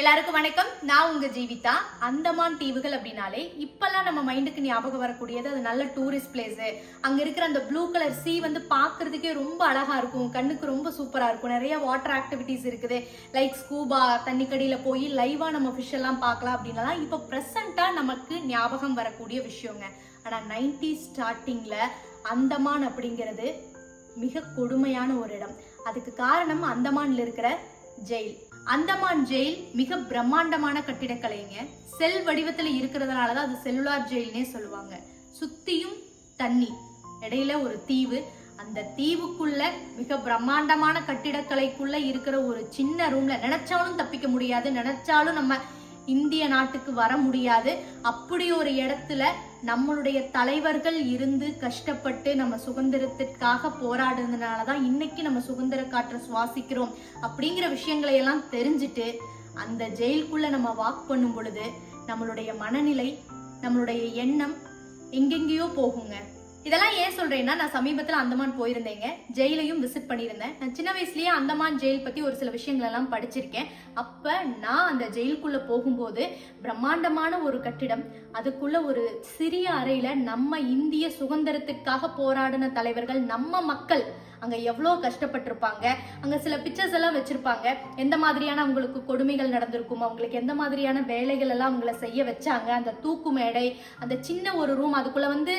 எல்லாருக்கும் வணக்கம். நான் உங்க ஜீவிதா. அந்தமான் தீவுகள் அப்படின்னாலே இப்பெல்லாம் நம்ம மைண்டுக்கு ஞாபகம் வரக்கூடியது அது நல்ல டூரிஸ்ட் பிளேஸ் அங்க இருக்கிற அந்த ப்ளூ கலர் சீ வந்து பாக்குறதுக்கே ரொம்ப அழகா இருக்கும். கண்ணுக்கு ரொம்ப சூப்பரா இருக்கும். நிறைய வாட்டர் ஆக்டிவிட்டிஸ் இருக்குது. லைக் ஸ்கூபா தண்ணிக்கடியில போய் லைவா நம்ம ஃபிஷ் எல்லாம் பார்க்கலாம் அப்படின்லாம் இப்போ ப்ரெசண்டா நமக்கு ஞாபகம் வரக்கூடிய விஷயங்க. ஆனா நைன்டி ஸ்டார்டிங்ல அந்தமான் அப்படிங்கிறது மிக கொடுமையான ஒரு இடம். அதுக்கு காரணம் அந்தமான்ல இருக்கிற ஜெயில் அந்தமான் ஜெயில் மிக பிரம்மாண்டமான கட்டிடக்கலைங்க. செல் வடிவத்துல இருக்கிறதுனால தான் அது செல்லுலார் ஜெயில்னே சொல்லுவாங்க. சுத்தியும் தண்ணி இடையில ஒரு தீவு. அந்த தீவுக்குள்ள மிக பிரம்மாண்டமான கட்டிடக்கலைக்குள்ள இருக்கிற ஒரு சின்ன ரூம்ல நினைச்சாலும் தப்பிக்க முடியாது. நினைச்சாலும் நம்ம இந்திய நாட்டுக்கு வர முடியாது. அப்படி ஒரு இடத்துல நம்மளுடைய தலைவர்கள் இருந்து கஷ்டப்பட்டு நம்ம சுதந்திரத்திற்காக போராடுறதுனால தான் இன்னைக்கு நம்ம சுதந்திர காற்றை சுவாசிக்கிறோம் அப்படிங்கிற விஷயங்களை எல்லாம் தெரிஞ்சுட்டு அந்த ஜெயிலுக்குள்ள நம்ம வாக் பண்ணும் பொழுது நம்மளுடைய மனநிலை நம்மளுடைய எண்ணம் எங்கெங்கேயோ போகுங்க. இதெல்லாம் ஏன் சொல்றேன்னா நான் சமீபத்துல அந்தமான் போயிருந்தேங்க. ஜெயிலையும் விசிட் பண்ணியிருந்தேன். நான் சின்ன வயசுலயே அந்தமான் ஜெயில் பத்தி ஒரு சில விஷயங்கள் எல்லாம் படிச்சிருக்கேன். அப்ப நான் அந்த ஜெயிலுக்குள்ள போகும்போது பிரம்மாண்டமான ஒரு கட்டிடம் அதுக்குள்ள ஒரு சிறிய அறையில நம்ம இந்திய சுதந்திரத்துக்காக போராடின தலைவர்கள் நம்ம மக்கள் அங்கே எவ்வளோ கஷ்டப்பட்டிருப்பாங்க? அங்கே சில பிக்சர்ஸ் எல்லாம் வச்சுருப்பாங்க. எந்த மாதிரியான அவங்களுக்கு கொடுமைகள் நடந்திருக்கும் அவங்களுக்கு எந்த மாதிரியான வேலைகள் எல்லாம் அவங்கள செய்ய வச்சாங்க? அந்த தூக்கு மேடை அந்த சின்ன ஒரு ரூம் அதுக்குள்ளே வந்து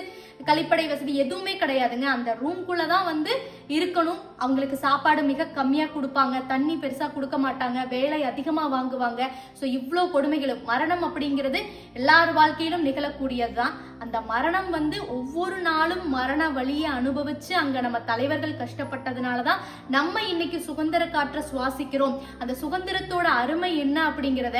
கழிப்படை வசதி எதுவுமே கிடையாதுங்க. அந்த ரூம்குள்ளே தான் வந்து இருக்கணும். அவங்களுக்கு சாப்பாடு மிக கம்மியாக கொடுப்பாங்க. தண்ணி பெருசாக கொடுக்க மாட்டாங்க. வேலை அதிகமாக வாங்குவாங்க. ஸோ இவ்வளோ கொடுமைகளும் மரணம் அப்படிங்கிறது எல்லார் வாழ்க்கையிலும் நிகழக்கூடியது தான் அந்த மரணம் வந்து ஒவ்வொரு நாளும் மரண வழியை அனுபவிச்சு அங்கே நம்ம தலைவர்கள் கஷ்டப்பட்டதுனால தான் நம்ம இன்னைக்கு சுதந்திர காற்றை சுவாசிக்கிறோம். அந்த சுதந்திரத்தோட அருமை என்ன அப்படிங்கிறத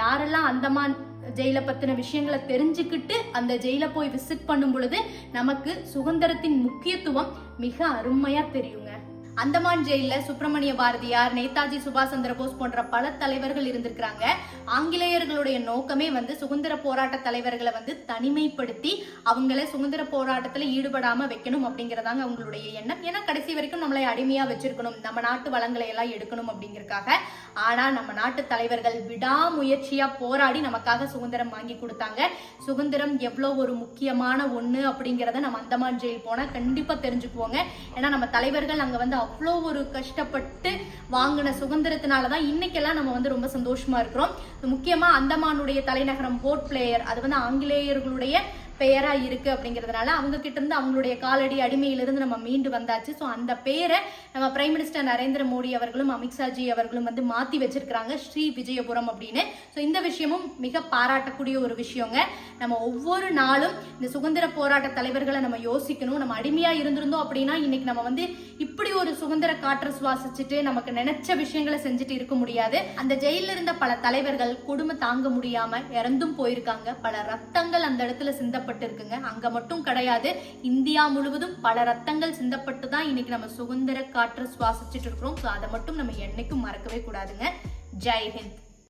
யாரெல்லாம் அந்தமான் ஜெயில பத்தின விஷயங்களை தெரிஞ்சுக்கிட்டு அந்த ஜெயில போய் விசிட் பண்ணும் பொழுது நமக்கு சுதந்திரத்தின் முக்கியத்துவம் மிக அருமையா தெரியுங்க. அந்தமான் ஜெயில சுப்பிரமணிய பாரதியார் நேதாஜி சுபாஷ் சந்திர போஸ் போன்ற பல தலைவர்கள் இருந்திருக்கிறாங்க. ஆங்கிலேயர்களுடைய நோக்கமே வந்து சுதந்திர போராட்ட தலைவர்களை வந்து தனிமைப்படுத்தி அவங்கள சுதந்திர போராட்டத்துல ஈடுபடாம வைக்கணும் அப்படிங்கறதாங்க அவங்களுடைய எண்ணம். ஏன்னா கடைசி வரைக்கும் நம்மளை அடிமையா வச்சிருக்கணும். நம்ம நாட்டு வளங்களை எல்லாம் எடுக்கணும் அப்படிங்கறக்காக. ஆனா நம்ம நாட்டு தலைவர்கள் விடாமுயற்சியா போராடி நமக்காக சுதந்திரம் வாங்கி கொடுத்தாங்க. சுதந்திரம் எவ்வளவு ஒரு முக்கியமான ஒண்ணு அப்படிங்கறத நம்ம அந்தமான் ஜெயில் போனா கண்டிப்பா தெரிஞ்சுக்குவோங்க. ஏன்னா நம்ம தலைவர்கள் அங்க வந்து அவ்வளோ ஒரு கஷ்டப்பட்டு வாங்கின சுதந்திரத்தினால தான் இன்னைக்கெல்லாம் நம்ம வந்து ரொம்ப சந்தோஷமா இருக்கிறோம். முக்கியமாக அந்தமானுடைய தலைநகரம் போர்ட் பிளேயர் அது வந்து ஆங்கிலேயர்களுடைய பெயரா இருக்கு அப்படிங்கிறதுனால அவங்க கிட்ட இருந்து அவங்களுடைய காலடி அடிமையிலிருந்து நம்ம மீண்டு வந்தாச்சு. ஸோ அந்த பேரை நம்ம பிரைம் மினிஸ்டர் நரேந்திர மோடி அவர்களும் அமித்ஷாஜி அவர்களும் வந்து மாத்தி வச்சிருக்கிறாங்க ஸ்ரீ விஜயபுரம் அப்படின்னு. ஸோ இந்த விஷயமும் மிக பாராட்டக்கூடிய ஒரு விஷயங்க. நம்ம ஒவ்வொரு நாளும் இந்த சுதந்திர போராட்ட தலைவர்களை நம்ம யோசிக்கணும். நம்ம அடிமையா இருந்திருந்தோம் அப்படின்னா இன்னைக்கு நம்ம வந்து இப்படி ஒரு சுதந்திர காற்றை சுவாசிச்சுட்டு நமக்கு நினைச்ச விஷயங்களை செஞ்சுட்டு இருக்க முடியாது. அந்த ஜெயில இருந்த பல தலைவர்கள் கொடுமை தாங்க முடியாம இறந்தும் போயிருக்காங்க. பல ரத்தங்கள் அந்த இடத்துல சிந்தப்பட்டிருக்குங்க. அங்க மட்டும் கிடையாது. இந்தியா முழுவதும் பல ரத்தங்கள் சிந்தப்பட்டு தான் இன்னைக்கு நம்ம சுதந்திர காற்றை சுவாசிச்சுட்டு இருக்கிறோம். ஸோ அதை மட்டும் நம்ம என்னைக்கும் மறக்கவே கூடாதுங்க. ஜெய் ஹிந்த்.